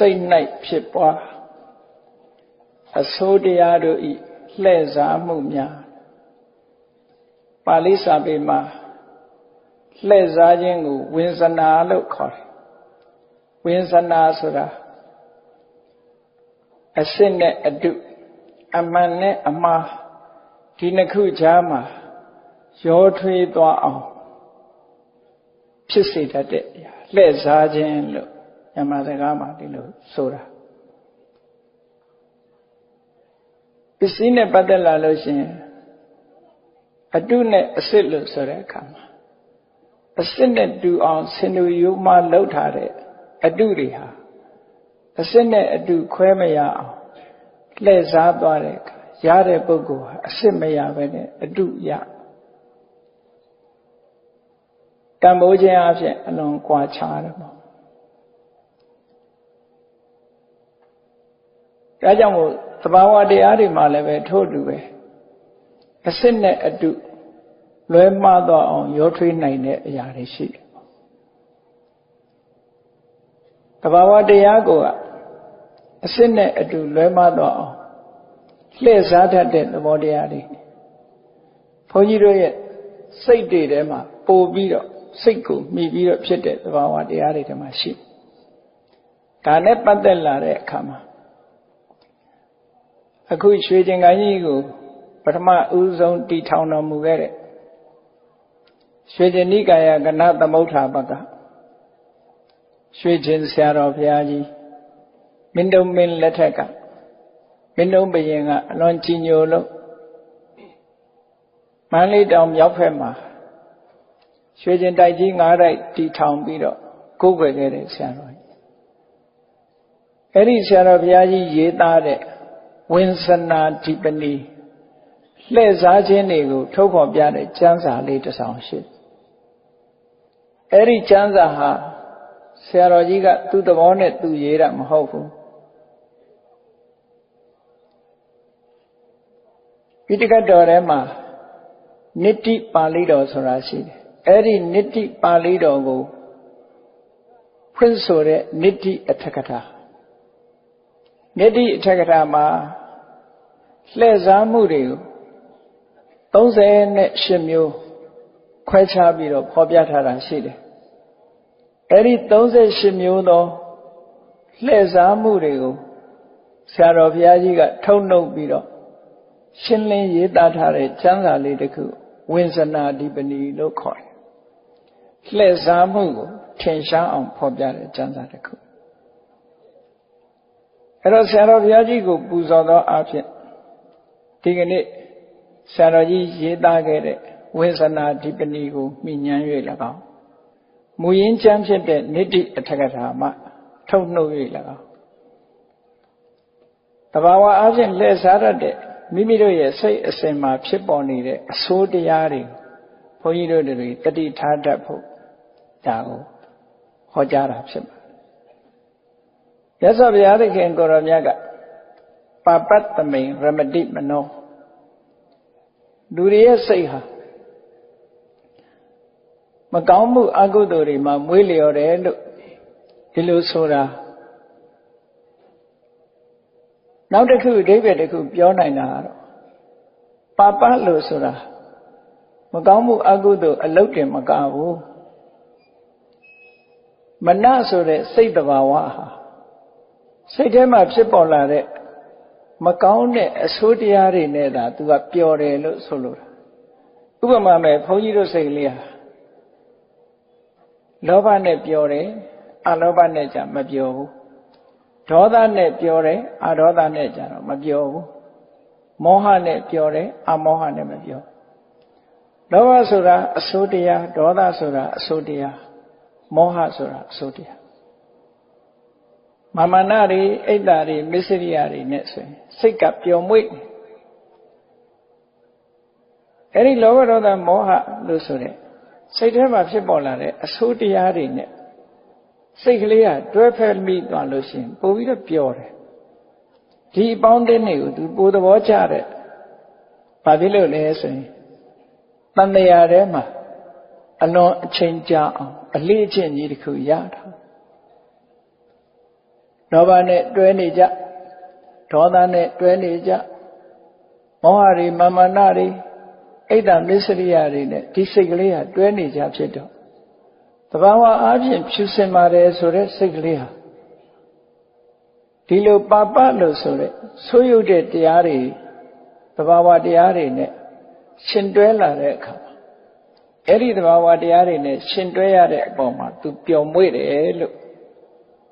စိတ်၌ဖြစ်ပွားအဆိုးတရားတို့ဤလှဲ့စားမှုများပါဠိစာပေမှာလှဲ့စားခြင်းကိုဝင်းစနာလို့ခေါ်တယ်ဝင်းစနာဆိုတာအစစ်နဲ့အတုအမှန်နဲ့အမှားဒီနှစ်ခုကြားမှာရောထွေးသွားအောင်ဖြစ်စေတတ်တဲ့အရာလှည့်စားခြင်းလို့ မြန်မာစကားမှာဒီလိုဆိုတာပစ္စည်းနဲ့ပတ်သက်လာလို့ရှိရင်အတုနဲ့အစစ်လို့ဆိုတဲ့အခါမှာအစစ်နဲ့တူအောင်ဆင်တူရိုးမှလှုပ်ထားတဲ့အတုတွေဟာအစစ်နဲ့အတုခွဲမရအောင်လှည့်စားသွားတဲ့အခါရတဲ့ပုဂ္ဂိုလ်ဟာအစစ်မရပဲနဲ့အတုရတန်ဖိုးခြင်းအဖြစ်အလွန်ကွာခြားတယ်ပေါ့ ဒါကြောင့်မို့သဘာဝတရားတွေမှာလည်းပဲထို့တူပဲအစစ်နဲ့အတုလွဲမှားတော့အောင်ရောထွေးနိုင်တဲ့အရာတွေရှိတယ်တဘာဝတရားကိုအစစ်နဲ့အတူလွဲမှားတော့အောင်လှည့်စားတတ်တဲ့သဘောတရားတွေဘုန်းကြီးတို့ရဲ့စိတ်တွေထဲမှာပို့ပြီးတော့စိတ်ကိုမိပြီးတော့ဖြစ်တဲ့သဘာဝတရားတွေထဲမှာရှိဒါနဲ့ပတ်သက်လာတဲ့အခါမှာ အခုရွှေကျင်ကိုင်းကြီးကိုပထမဦးဆုံးတည်ထောင်တော်မူခဲ့တဲ့ရွှေကျင်နိကာယကဏသမုဋ္ဌာပကရွှေကျင်ဆရာတော်ဘုရားကြီးမင်းတုံမင်းလက်ထက်ကမင်းတုံဘယင်ကအလွန်ကြီးညိုလို့မန္လေးတောင်မြောက်ဖက်မှာရွှေကျင်တိုက်ကြီး၅တိုက်တီထောင်ပြီးတော့ကိုးကွယ်ခဲ့တဲ့ဆရာတော်ကြီးအဲ့ဒီဆရာတော်ဘုရားကြီးရေးသားတဲ့ ဝင်းစနာဒီပနီလှည့်စားခြင်းတွေကိုထုတ်ဖော်ပြတဲ့ကျမ်းစာလေးတစ်ဆောင်ရှိအဲ့ဒီကျမ်းစာဟာဆရာတော်ကြီးကသူ့သဘောနဲ့သူရေးတာမဟုတ်ဘူးပိဋကတ်တော်ထဲမှာနိတိပါဠိတော်ဆိုတာရှိတယ်အဲ့ဒီနိတိပါဠိတော်ကိုဖွင့်ဆိုတဲ့နိတိအထက်ကထာနိတိအထက်ကထာမှာ လှည့်စားမှုတွေကို38မျိုးခွဲခြားပြီးတော့ဖော်ပြထားတာရှိတယ်အဲ့ဒီ38မျိုးသောလှည့်စားမှုတွေကိုဆရာတော်ဘုရားကြီးကထုတ်နှုတ်ပြီးတော့ရှင်းလင်းရေးသားထားတဲ့ကျမ်းစာလေးတစ်ခုဝိဇ္ဇနာဓိပဏီလို့ခေါ်တယ်လှည့်စားမှုကိုထင်ရှားအောင်ဖော်ပြတဲ့ကျမ်းစာတစ်ခုအဲ့တော့ဆရာတော်ဘုရားကြီးကိုပူဇော်သောအဖြစ် ဒီကနေ့ဆရာတော်ကြီးရေးသားခဲ့တဲ့ဝိဇ္ဇနာဓိပဏီကိုမိညမ်း၍၎င်းမူရင်းကျမ်းဖြစ်တဲ့နိတိအထကထာမှထုတ်နှုတ်၍၎င်းတဘာဝအဖြစ်လှည့်စားရတဲ့မိမိတို့ရဲ့စိတ်အစဉ်မှာဖြစ်ပေါ်နေတဲ့အဆိုးတရားတွေဘုန်းကြီးတို့တွေတတိထားတတ်ဖို့ဒါကိုဟောကြားတာဖြစ်ပါတယ်။ရသော်ဘုရားသခင်ကိုရောမြတ်က ပပတ်သမိန်ရမတိမနောလူတွေရဲ့စိတ်ဟာမကောင်းမှုအကုသိုလ်တွေမှာမွေးလျော်တယ်လို့ဒီလိုဆိုတာနောက်တစ်ခုအဓိပ္ပာယ်တစ်ခုပြောနိုင်တာကတော့ပါပလို့ဆိုတာမကောင်းမှုအကုသိုလ်အလုတ်တင်မကဘူးမနဆိုတဲ့စိတ်တဘာဝဟာစိတ်ထဲမှာဖြစ်ပေါ်လာတဲ့ မကောင်းတဲ့အဆိုးတရားတွေနဲ့သာသူကပျော်တယ်လို့ဆိုလိုတာဥပမာမဲ့ဘုန်းကြီးတို့စိတ်လေးဟာလောဘနဲ့ပျော်တယ်အလောဘနဲ့ကြာမပျော်ဘူးဒေါသနဲ့ပျော်တယ်အဒေါသနဲ့ကြာတော့မပျော်ဘူးမောဟနဲ့ပျော်တယ်အမောဟနဲ့မပျော်လောဘဆိုတာအဆိုးတရားဒေါသဆိုတာအဆိုးတရားမောဟဆိုတာအဆိုးတရား မာမနာတွေအိတ်တာတွေမစ္စရိယတွေနဲ့ဆိုရင်စိတ်ကပျော်မွေ့အဲ့ဒီလောဘဒေါသမောဟလို့ဆိုတဲ့စိတ်ထဲမှာဖြစ်ပေါ်လာတဲ့အဆိုးတရားတွေနဲ့စိတ်ကလေးကတွဲဖက်မိသွားလို့ရှိရင်ပို့ပြီးတော့ပျော်တယ်ဒီအပေါင်းအသင်းတွေကိုသူပိုသဘောကျတဲ့ဘာဖြစ်လို့လဲဆိုရင်တန်တရားထဲမှာအလွန်အချိန်ကြာအောင်အလေးအကျင့်ကြီးတစ်ခုရတာ လောဘနဲ့တွဲနေကြဒေါသနဲ့တွဲနေကြမောဟတွေမာမာနတွေအိတ်တမစ္စရိယတွေနဲ့ဒီစိတ်ကလေးဟာတွဲနေကြဖြစ်တော့တဘာဝအားဖြင့်ဖြူစင်ပါတယ်ဆိုတဲ့စိတ်ကလေးဟာဒီလိုပါပလို့ဆိုတဲ့ဆိုးရုပ်တဲ့တရားတွေတဘာဝတရားတွေနဲ့ရှင်တွဲလာတဲ့အခါအဲ့ဒီတဘာဝတရားတွေနဲ့ရှင်တွဲရတဲ့အပေါ်မှာ तू ပျော်မွေ့တယ်လို့